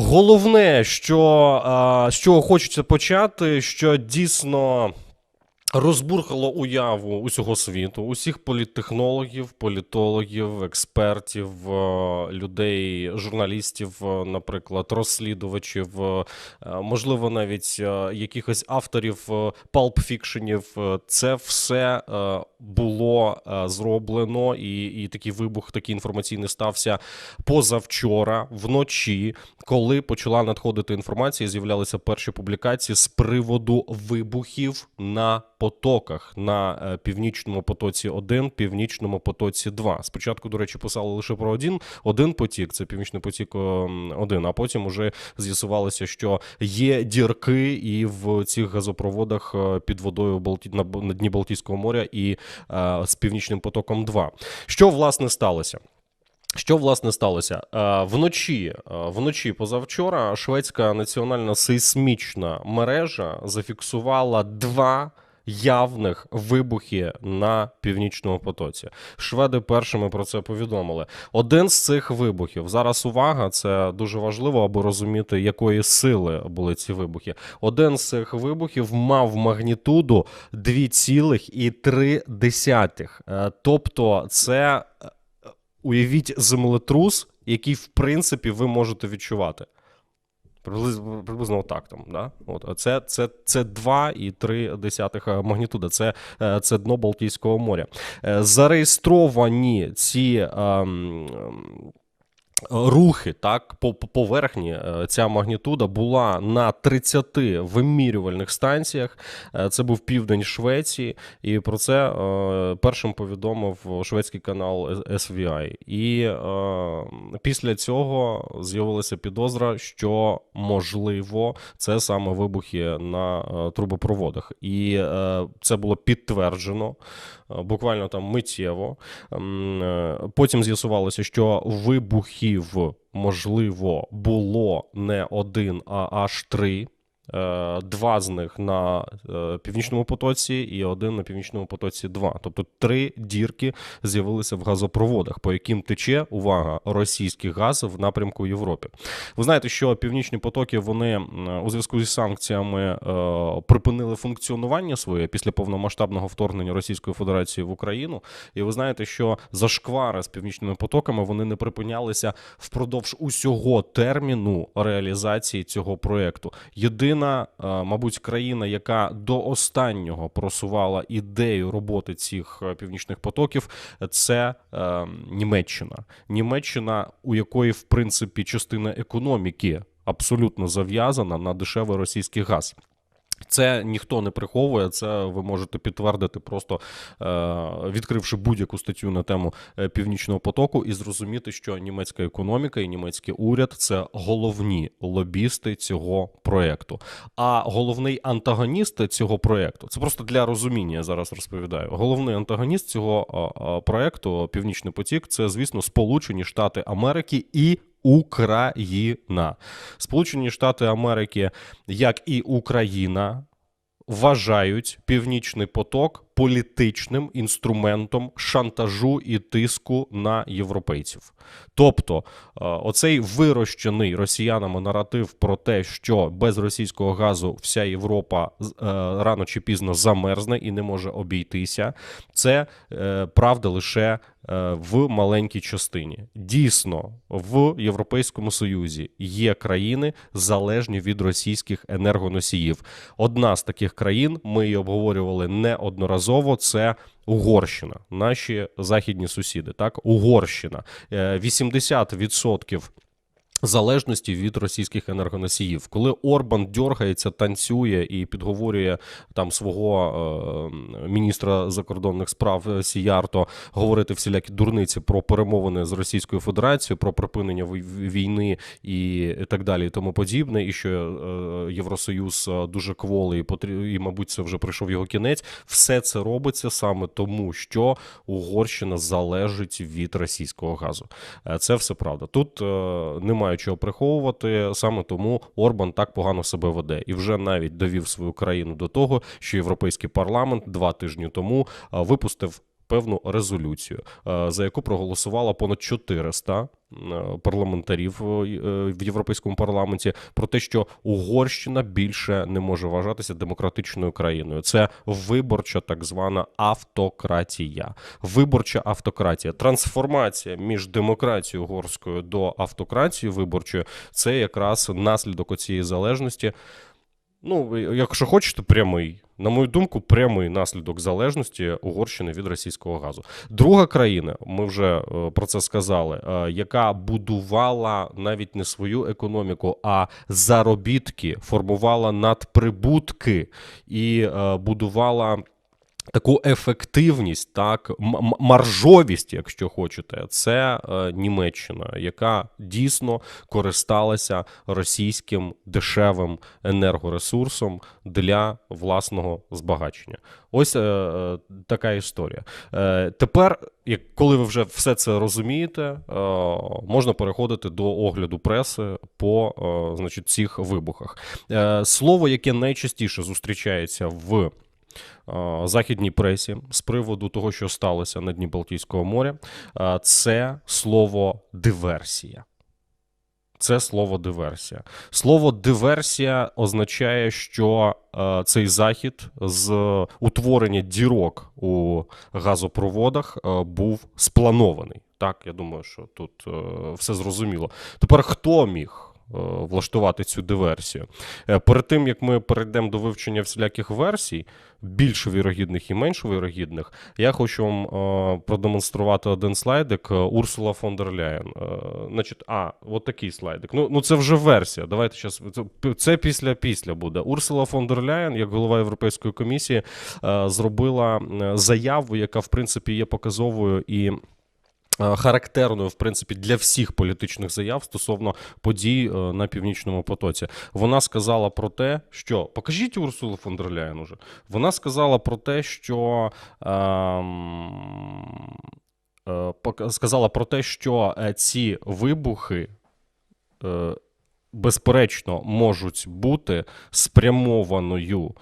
Головне, що а, з чого хочеться почати, що дійсно. Розбурхало уяву усього світу, усіх політтехнологів, політологів, експертів, е, людей, журналістів, е, наприклад, розслідувачів, е, можливо, навіть якихось авторів палп-фікшенів. Це все було зроблено, і, і такий вибух, такий інформаційний стався позавчора вночі, коли почала надходити інформація, з'являлися перші публікації з приводу вибухів на потоках на е, північному потоці 1, північному потоці 2. Спочатку, до речі, писали лише про один, один потік, це північний потік 1, а потім уже з'ясувалося, що є дірки і в цих газопроводах е, під водою Балті... на дні Балтійського моря і е, з північним потоком 2. Що власне сталося? Що власне сталося вночі? Вночі позавчора шведська національна сейсмічна мережа зафіксувала два. Явних вибухи на північному потоці. Шведи першими про це повідомили. Один з цих вибухів зараз увага, це дуже важливо, аби розуміти, якої сили були ці вибухи. Один з цих вибухів мав магнітуду 2,3. Е, Тобто, це е, уявіть землетрус, який в принципі ви можете відчувати. Приблизно, приблизно отак там. Да? От, це, це, це 2,3 магнітуда, це, е, це дно Балтійського моря. Е, Зареєстровані ці. ем, ем, Рухи так по по поверхні е, ця магнітуда була на 30 вимірювальних станціях. Е, Це був південь Швеції, і про це е, першим повідомив шведський канал SVI. І після цього з'явилася підозра, що можливо це саме вибухи на трубопроводах, і це було підтверджено буквально там миттєво. Потім з'ясувалося, що вибухів можливо було не один, а аж три. Е, Два з них на е, північному потоці і один на північному потоці 2. Тобто три дірки з'явилися в газопроводах, по яким тече увага російський газ в напрямку Європи. Ви знаєте, що північні потоки вони у зв'язку зі санкціями е, припинили функціонування своє після повномасштабного вторгнення Російської Федерації в Україну. І ви знаєте, що зашквари з північними потоками вони не припинялися впродовж усього терміну реалізації цього проекту. Єдина, е, мабуть, країна, яка до останнього просувала ідею роботи цих е, північних потоків, це е, Німеччина. Німеччина, у якої в принципі частина економіки абсолютно зав'язана на дешевий російський газ. Це ніхто не приховує, це ви можете підтвердити, просто е, відкривши будь-яку статтю на тему е, північного потоку, і зрозуміти, що німецька економіка і німецький уряд це головні лобісти цього проекту. А головний антагоніст цього проекту це просто для розуміння. Я зараз розповідаю. Головний антагоніст цього а, проекту Північний потік це, звісно, Сполучені Штати Америки і Україна. Сполучені Штати Америки, як і Україна, вважають Північний поток політичним інструментом шантажу і тиску на європейців. Тобто, е, оцей вирощений росіянами наратив про те, що без російського газу вся Європа е, рано чи пізно замерзне і не може обійтися, це е, правда лише в маленькій частині. Дійсно, в Європейському Союзі є країни залежні від російських енергоносіїв. Одна з таких країн, ми її обговорювали неодноразово. Це Угорщина, наші західні сусіди. Так, Угорщина Е, 80% залежності від російських енергоносіїв. Коли Орбан дергається, танцює і підговорює там свого е, міністра закордонних справ е, Сіярто говорити всілякі дурниці про перемовини з Російською Федерацією, про припинення війни і так далі, і тому подібне, і що е, Євросоюз е, дуже кволий, і, мабуть, це вже прийшов його кінець. Все це робиться саме тому, що Угорщина залежить від російського газу. Е, Це все правда. Тут е, немає чого приховувати. Саме тому Орбан так погано себе веде і вже навіть довів свою країну до того, що європейський парламент два тижні тому випустив. Певну резолюцію, е, за яку проголосувало понад 400 е, парламентарів е, в Європейському парламенті про те, що Угорщина більше не може вважатися демократичною країною. Це виборча так звана автократія. Виборча автократія, трансформація між демократією угорською до автократії виборчої це якраз наслідок оцієї залежності. Ну, якщо хочете, прямий. На мою думку, прямий наслідок залежності Угорщини від російського газу. Друга країна, ми вже е, про це сказали, е, яка будувала навіть не свою економіку, а заробітки, формувала надприбутки і е, будувала таку ефективність, так маржовість, якщо хочете, це е, Німеччина, яка дійсно користалася російським дешевим енергоресурсом для власного збагачення. Ось е, е, така історія. Е, Тепер, як коли ви вже все це розумієте, е, можна переходити до огляду преси по е, значить, цих вибухах. Е, Слово, яке найчастіше зустрічається в західній пресі з приводу того, що сталося на дні Балтійського моря, це слово диверсія. Це слово диверсія. Слово диверсія означає, що е, цей захід з утворення дірок у газопроводах е, був спланований. Так, я думаю, що тут е, все зрозуміло. Тепер хто міг? Е, влаштувати цю диверсію. Е, перед тим як ми перейдемо до вивчення всіляких версій, більш вірогідних і менш вірогідних, я хочу вам е, продемонструвати один слайдик Урсула фон дер Ляєн. Значить, а, от такий слайдик. Ну, ну це вже версія. Давайте зараз. Це після після буде. Урсула фон дер Ляєн, як голова Європейської комісії, зробила заяву, яка в принципі є показовою і. Е, характерною, в принципі, для всіх політичних заяв стосовно подій е, на північному потоці. Вона сказала про те, що покажіть Урсулу фон дер Ляєн уже. Вона сказала про те, що. Ем, е, сказала про те, що ці вибухи. Безперечно, можуть бути спрямованою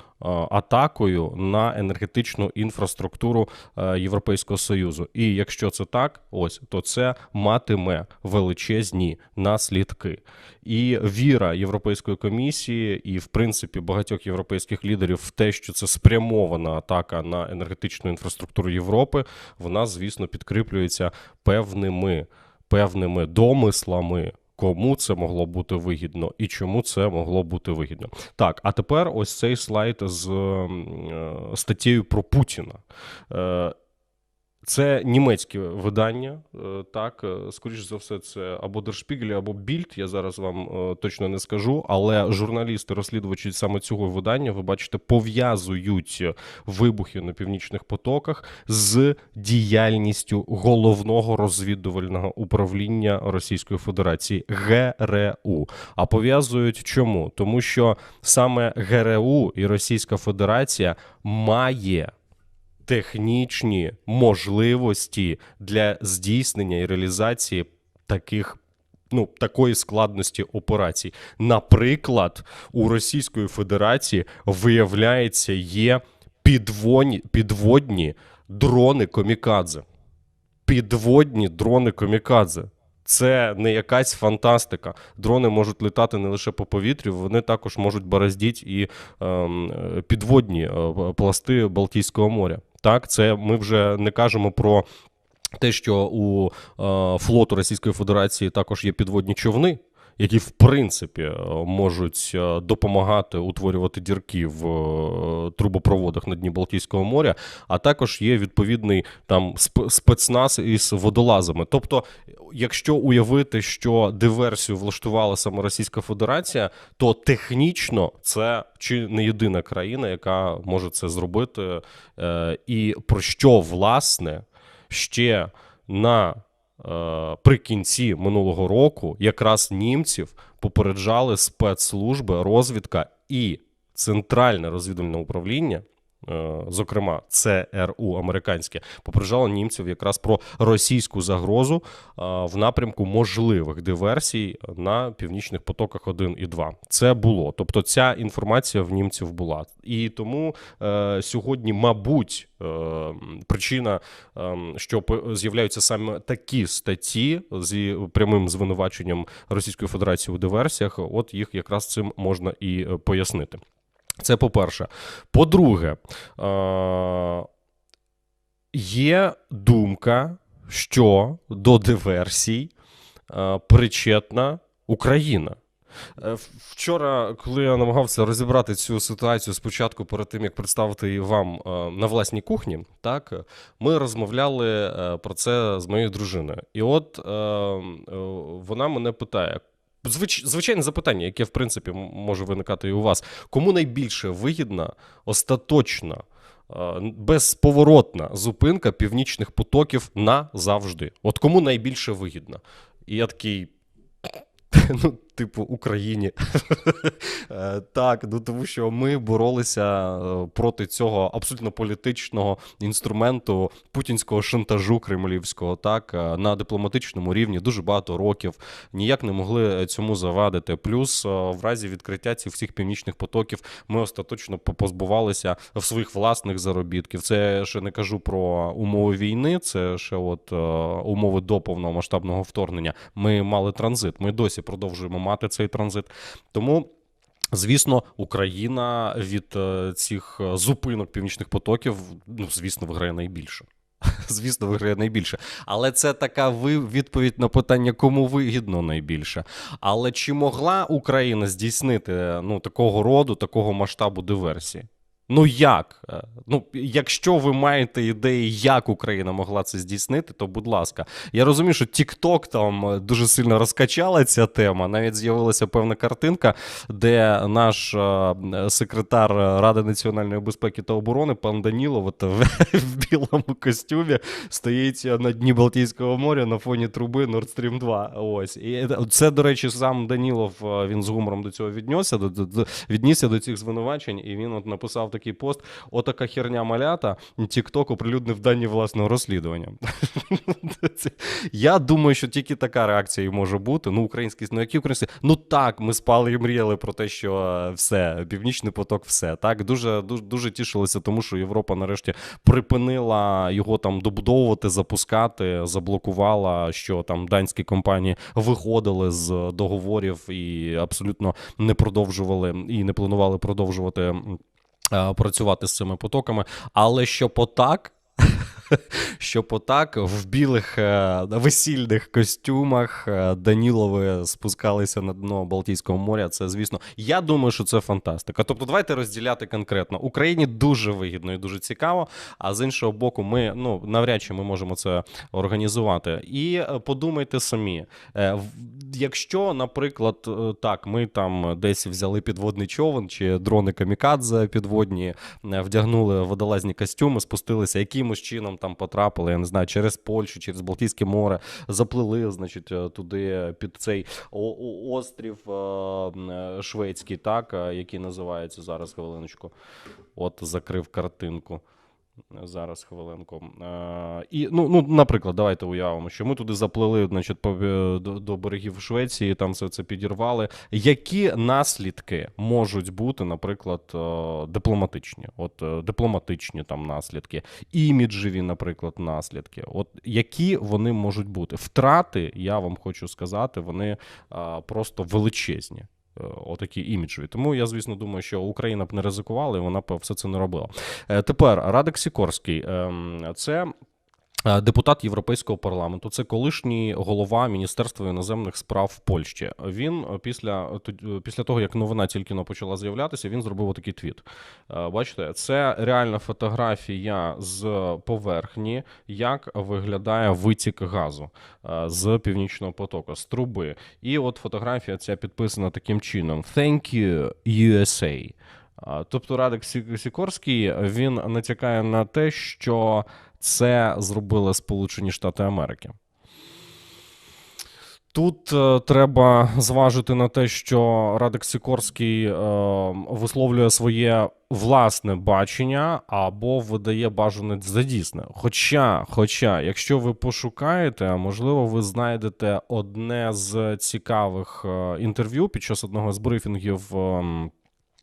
атакою на енергетичну інфраструктуру е, Європейського союзу. І якщо це так, ось то це матиме величезні наслідки. І віра Європейської комісії, і в принципі багатьох європейських лідерів в те, що це спрямована атака на енергетичну інфраструктуру Європи, вона звісно підкріплюється певними певними домислами кому це могло бути вигідно і чому це могло бути вигідно. Так, а тепер ось цей слайд з е, статтєю про Путіна. Це німецьке видання, е, так, е, скоріш за все, це або Дершпігель, або Більд. Я зараз вам е, точно не скажу, але журналісти, розслідувачі саме цього видання, ви бачите, пов'язують вибухи на північних потоках з діяльністю головного розвідувального управління Російської Федерації ГРУ. А пов'язують чому? Тому що саме ГРУ і Російська Федерація має технічні можливості для здійснення і реалізації таких. Ну, такої складності операцій. Наприклад, у Російської Федерації виявляється, є підводні, підводні дрони комікадзе. Підводні дрони комікадзе. Це не якась фантастика. Дрони можуть літати не лише по повітрю, вони також можуть бороздіть і е, підводні пласти Балтійського моря. Так, це ми вже не кажемо про те, що у е, флоту Російської Федерації також є підводні човни. Які в принципі е, можуть е, допомагати утворювати дірки в е, трубопроводах на дні Балтійського моря, а також є відповідний там спецназ із водолазами. Тобто, якщо уявити, що диверсію влаштувала саме Російська Федерація, то технічно це чи не єдина країна, яка може це зробити, і про що власне ще на при кінці минулого року якраз німців попереджали спецслужби, розвідка і центральне розвідувальне управління е, зокрема ЦРУ американське, попереджало німців якраз про російську загрозу е, в напрямку можливих диверсій на північних потоках 1 і 2. Це було. Тобто ця інформація в німців була. І тому е, сьогодні, мабуть, е, причина, е, що з'являються саме такі статті зі прямим звинуваченням Російської Федерації у диверсіях, от їх якраз цим можна і е, пояснити. Це по-перше. По-друге, е, є думка, що до диверсій е, причетна Україна. Е, вчора, коли я намагався розібрати цю ситуацію спочатку, перед тим як представити її вам на власній кухні, так ми розмовляли про це з моєю дружиною. І от вона мене питає: Звич... звичайне запитання, яке в принципі може виникати і у вас. Кому найбільше вигідна, остаточна, безповоротна зупинка північних потоків назавжди? От кому найбільше вигідна? І я такий. Ну, типу, Україні. Е, так, ну тому що ми боролися е, проти цього абсолютно політичного інструменту путінського шантажу кремлівського, так е, на дипломатичному рівні дуже багато років ніяк не могли цьому завадити. Плюс в разі відкриття цих всіх північних потоків ми остаточно позбувалися в своїх власних заробітків. Це ще не кажу про умови війни, це ще от умови до повномасштабного вторгнення. Ми мали транзит. Ми досі продовжуємо мати цей транзит. Тому. Звісно, Україна від е, цих е, зупинок північних потоків, ну звісно, виграє найбільше. Звісно, виграє найбільше. Але це така відповідь на питання, кому вигідно найбільше. Але чи могла Україна здійснити ну, такого роду, такого масштабу диверсії? Ну як? Е, ну, якщо ви маєте ідеї, як Україна могла це здійснити, то будь ласка. Я розумію, що TikTok там е, дуже сильно розкачала ця тема. Навіть з'явилася певна картинка, де наш е, секретар Ради національної безпеки та оборони пан Данілов от, в білому костюмі стоїть на дні Балтійського моря на фоні труби Nord Stream 2. Ось і це, до речі, сам Данілов він з гумором до цього віднісся, до, до, віднісся до цих звинувачень, і він от написав такий пост: отака херня малята, TikTok оприлюднив дані власного розслідування. Я думаю, що тільки така реакція і може бути. Ну, український, ну які українські? Ну так, ми спали і мріяли про те, що е, все, північний поток, все. Так, дуже дуже, дуже тішилися, тому що Європа нарешті припинила його там добудовувати, запускати, заблокувала, що там данські компанії виходили з договорів і абсолютно не продовжували і не планували продовжувати. Е, працювати з цими потоками, але що потак щоб отак в білих е, весільних костюмах е, Данілови спускалися на дно Балтійського моря. Це, звісно, я думаю, що це фантастика. Тобто, давайте розділяти конкретно. Україні дуже вигідно і дуже цікаво. А з іншого боку, ми ну навряд чи ми можемо це організувати. І е, подумайте самі, якщо, наприклад, так, ми там десь взяли підводний човен чи дрони камікадзе підводні, вдягнули водолазні костюми, спустилися якимось чином там потрапили, я не знаю, через Польщу, через Балтійське море, заплили, значить, е, туди під цей острів е, шведський, так, е, який називається зараз хвилиночку. От закрив картинку. Зараз хвилинку. Е, І, ну, ну, Наприклад, давайте уявимо, що ми туди заплили значить, по, до, до берегів Швеції, там все це підірвали. Які наслідки можуть бути, наприклад, е, дипломатичні? От е, Дипломатичні там наслідки, іміджеві, наприклад, наслідки. От Які вони можуть бути? Втрати, я вам хочу сказати, вони е, просто величезні. Е, отакі іміджові. Тому я, звісно, думаю, що Україна б не ризикувала і вона б все це не робила. Е, тепер Радик Сікорський ем, це. Е, депутат Європейського парламенту, це колишній голова Міністерства іноземних справ Польщі. Він е, після е, після того, як новина тільки но почала з'являтися, він зробив такий твіт. Бачите, це реальна фотографія з поверхні, як виглядає витік газу з північного потоку, з труби. І от фотографія ця підписана таким чином: Thank you, USA. Тобто Радик Сікорський він натякає на те, що це зробили Сполучені Штати Америки. Тут е, треба зважити на те, що Радик Сікорський е, висловлює своє власне бачення або видає бажане за дійсне. Хоча, хоча, якщо ви пошукаєте, можливо, ви знайдете одне з цікавих е, інтерв'ю під час одного з брифінгів. Е,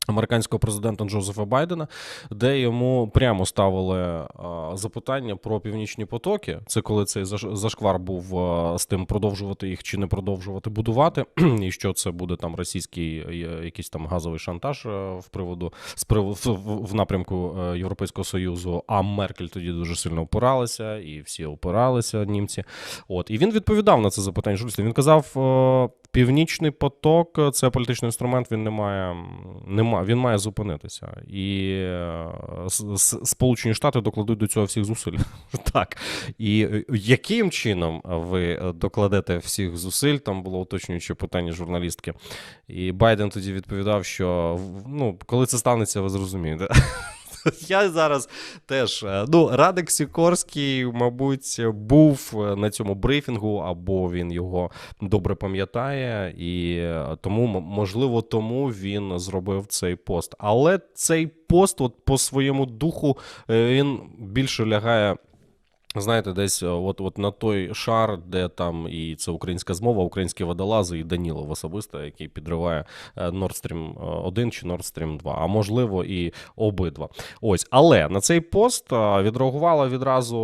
Американського президента Джозефа Байдена, де йому прямо ставили а, запитання про північні потоки. Це коли цей зашквар був а, з тим продовжувати їх чи не продовжувати будувати, і що це буде там російський якийсь там газовий шантаж в приводу з приводу в, в напрямку е, Європейського союзу. А Меркель тоді дуже сильно опиралися, і всі опиралися німці. От і він відповідав на це запитання. журналістів. Він казав. Північний поток це політичний інструмент. Він не має не має, він має зупинитися, і е, Сполучені Штати докладуть до цього всіх зусиль. Так і е, яким чином ви докладете всіх зусиль? Там було уточнююче питання журналістки, і Байден тоді відповідав, що ну коли це станеться, ви зрозумієте. Я зараз теж е, ну, Радик Сікорський, мабуть, був е, на цьому брифінгу, або він його добре пам'ятає, і е, тому, можливо, тому він зробив цей пост. Але цей пост, от по своєму духу, він більше лягає. Знаєте, десь е, от от на той шар, де там і це українська змова, українські водолази, і Данілов особисто, який підриває е, Nord Stream 1 чи Nord Stream 2, а можливо, і обидва. Ось, але на цей пост е, відреагувала відразу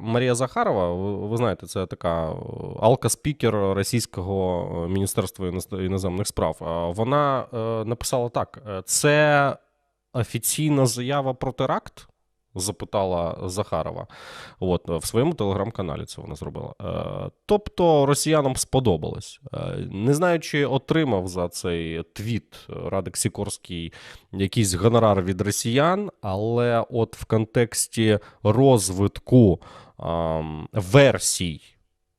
Марія Захарова. Ви знаєте, це така алка-спікер російського міністерства іноземних справ. Вона написала так: це офіційна заява про теракт запитала Захарова. От в своєму телеграм-каналі це вона зробила. Е, тобто росіянам сподобалось. Е, не знаю, чи отримав за цей твіт Радик Сікорський якийсь гонорар від росіян, але от в контексті розвитку версій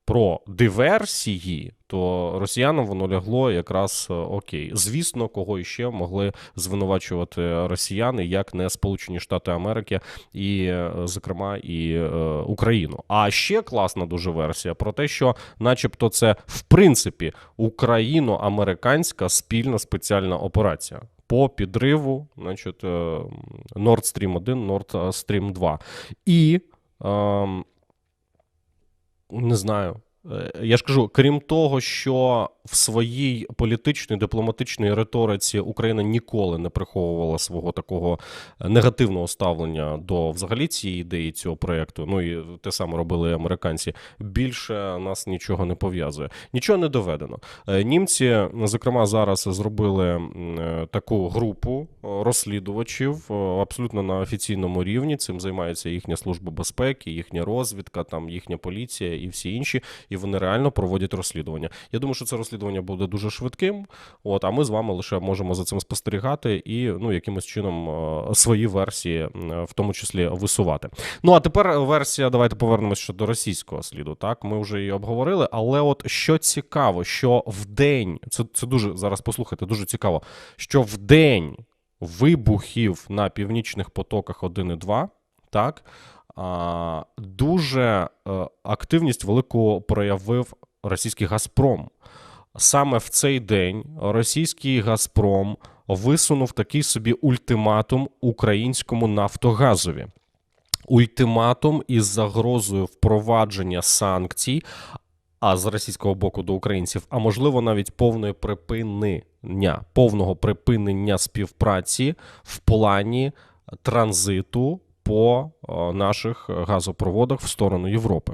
про диверсії, то росіянам воно лягло якраз е, окей. Звісно, кого іще могли звинувачувати росіяни, як не Сполучені Штати Америки, і, е, зокрема, і е, Україну. А ще класна дуже версія про те, що, начебто, це в принципі україно-американська спільна спеціальна операція. По підриву, значить, Nord Stream 1, Nord Stream 2. І ем, не знаю. Е, я ж кажу, крім того, що в своїй політичній дипломатичній риториці Україна ніколи не приховувала свого такого негативного ставлення до взагалі цієї ідеї цього проєкту. Ну і те саме робили американці. Більше нас нічого не пов'язує, нічого не доведено. Е, німці, зокрема, зараз зробили е, таку групу розслідувачів абсолютно на офіційному рівні. Цим займається їхня служба безпеки, їхня розвідка, там їхня поліція і всі інші. І вони реально проводять розслідування. Я думаю, що це розслідування буде дуже швидким. От, а ми з вами лише можемо за цим спостерігати і ну якимось чином е, свої версії, в тому числі висувати. Ну а тепер версія. Давайте повернемося ще до російського сліду. Так, ми вже її обговорили. Але от що цікаво, що в день це це дуже зараз. Послухайте, дуже цікаво, що в день вибухів на північних потоках 1 і 2, так. Дуже е, активність велику проявив російський Газпром. Саме в цей день російський Газпром висунув такий собі ультиматум українському Нафтогазові. Ультиматум із загрозою впровадження санкцій, а з російського боку до українців, а можливо, навіть повної припинення, повного припинення співпраці в плані транзиту по наших газопроводах в сторону Європи.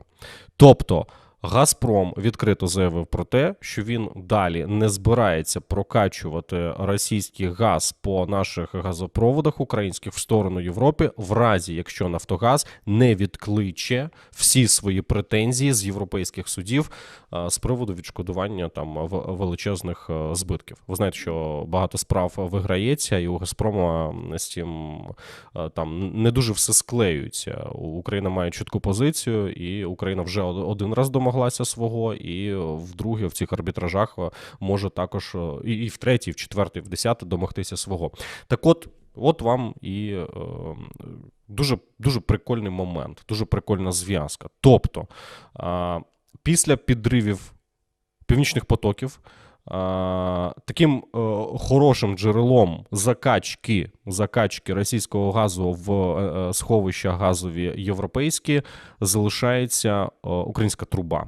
Тобто. Газпром відкрито заявив про те, що він далі не збирається прокачувати російський газ по наших газопроводах українських в сторону Європи, в разі якщо Нафтогаз не відкличе всі свої претензії з європейських судів з приводу відшкодування там величезних збитків. Ви знаєте, що багато справ виграється, і у Газпрома з цим там не дуже все склеюється. Україна має чітку позицію, і Україна вже один раз домагалася домоглася свого, і вдруге в цих арбітражах е, може також е, і, і в третій, в четвертій, в десятий домогтися свого. Так от. От вам і е, дуже дуже прикольний момент, дуже прикольна зв'язка. Тобто е, після підривів північних потоків. Таким е, хорошим джерелом закачки, закачки російського газу в е, е, сховища газові європейські залишається українська труба.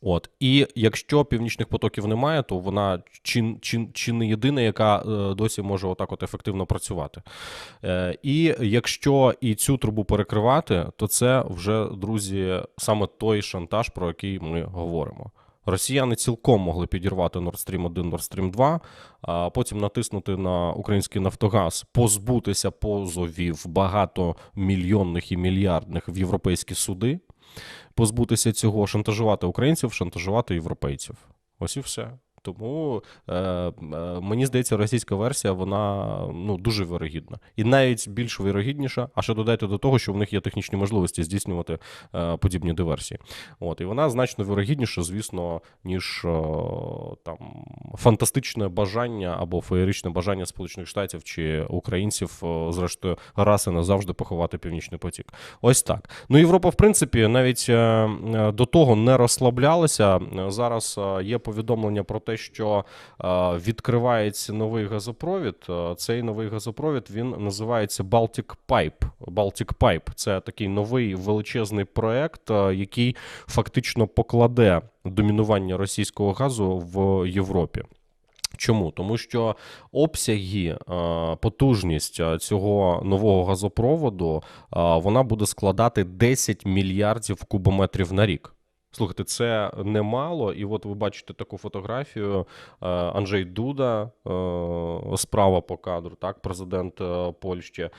От і якщо північних потоків немає, то вона чи, чи, чи не єдина, яка досі може отак от ефективно працювати. І якщо і цю трубу перекривати, то це вже друзі саме той шантаж, про який ми говоримо. Росіяни цілком могли підірвати Nord Stream 1, Nord Stream 2, а потім натиснути на український Нафтогаз, позбутися позовів багатомільйонних і мільярдних в європейські суди, позбутися цього, шантажувати українців, шантажувати європейців. Ось і все. Тому е, е, мені здається, російська версія вона ну дуже вирогідна, і навіть більш вирогідніша. А ще додайте до того, що в них є технічні можливості здійснювати е, подібні диверсії. От і вона значно вирогідніша, звісно, ніж е, там фантастичне бажання або феєричне бажання Сполучених Штатів чи українців, е, зрештою, раз і назавжди поховати північний потік. Ось так. Ну Європа, в принципі, навіть е, е, до того не розслаблялася. Зараз е, є повідомлення про те що е, відкривається новий газопровід. Е, цей новий газопровід він називається Baltic Pipe. Baltic Pipe – це такий новий величезний проект, е, який фактично покладе домінування російського газу в Європі. Чому? Тому що обсяги, потужність цього нового газопроводу вона буде складати 10 мільярдів кубометрів на рік. Слухайте, це немало. І от ви бачите таку фотографію. Е, Анджей Дуда, е, справа по кадру, так, президент е, Польщі.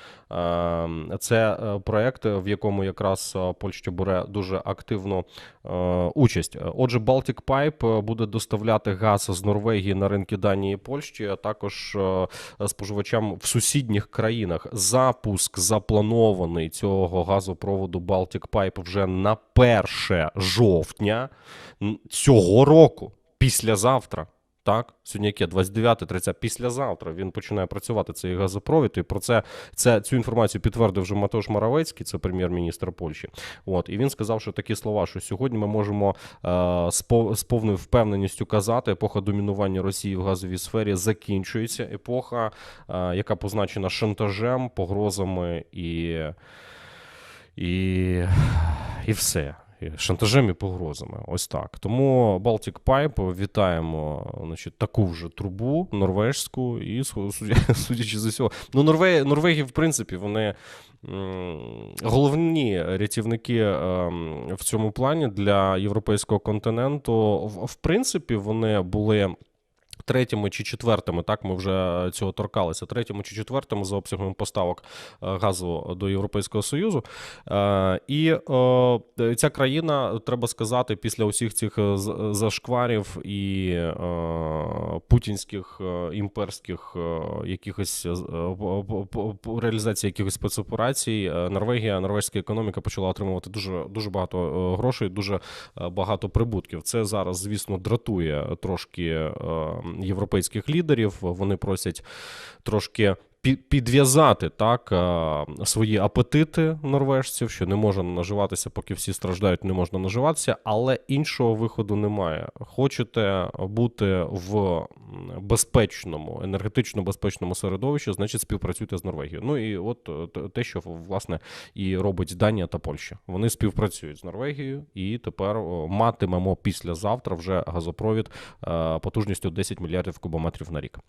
Це проект, в якому якраз Польща бере дуже активну участь. Отже, Baltic Pipe буде доставляти газ з Норвегії на ринки Данії і Польщі, а також споживачам в сусідніх країнах. Запуск запланований цього газопроводу Baltic Pipe вже на 1 жовтня жовтня цього року, післязавтра. Так, сьогодні яке 29 30 післязавтра він починає працювати цей газопровід. І про це це цю інформацію підтвердив вже Матош Маравецький, це прем'єр-міністр Польщі. От і він сказав, що такі слова, що сьогодні ми можемо е, з повною впевненістю казати, епоха домінування Росії в газовій сфері закінчується. Епоха, е, яка позначена шантажем, погрозами і, і, і все шантажем і погрозами. Ось так. Тому Baltic Pipe вітаємо значить, таку вже трубу норвежську, і судячи з усього. Ну, Норвегія, Норвегії, в принципі, вони. Головні рятівники ем, в цьому плані для європейського континенту, в принципі, вони були третіми чи четвертими, так ми вже цього торкалися, третіми чи четвертими за обсягом поставок е, газу до Європейського Союзу. Е, і ця країна, треба сказати, після усіх цих е, зашкварів і путінських імперських якихось реалізації якихось спецоперацій, Норвегія, норвезька економіка почала отримувати дуже дуже багато грошей, дуже багато прибутків. Це зараз, звісно, дратує трошки європейських лідерів. Вони просять трошки підв'язати так свої апетити норвежців, що не можна наживатися, поки всі страждають, не можна наживатися, але іншого виходу немає. Хочете бути в безпечному, енергетично безпечному середовищі, значить співпрацюйте з Норвегією. Ну і от е, те, що власне і робить Данія та Польща. Вони співпрацюють з Норвегією, і тепер матимемо післязавтра вже газопровід е, потужністю 10 мільярдів кубометрів на рік.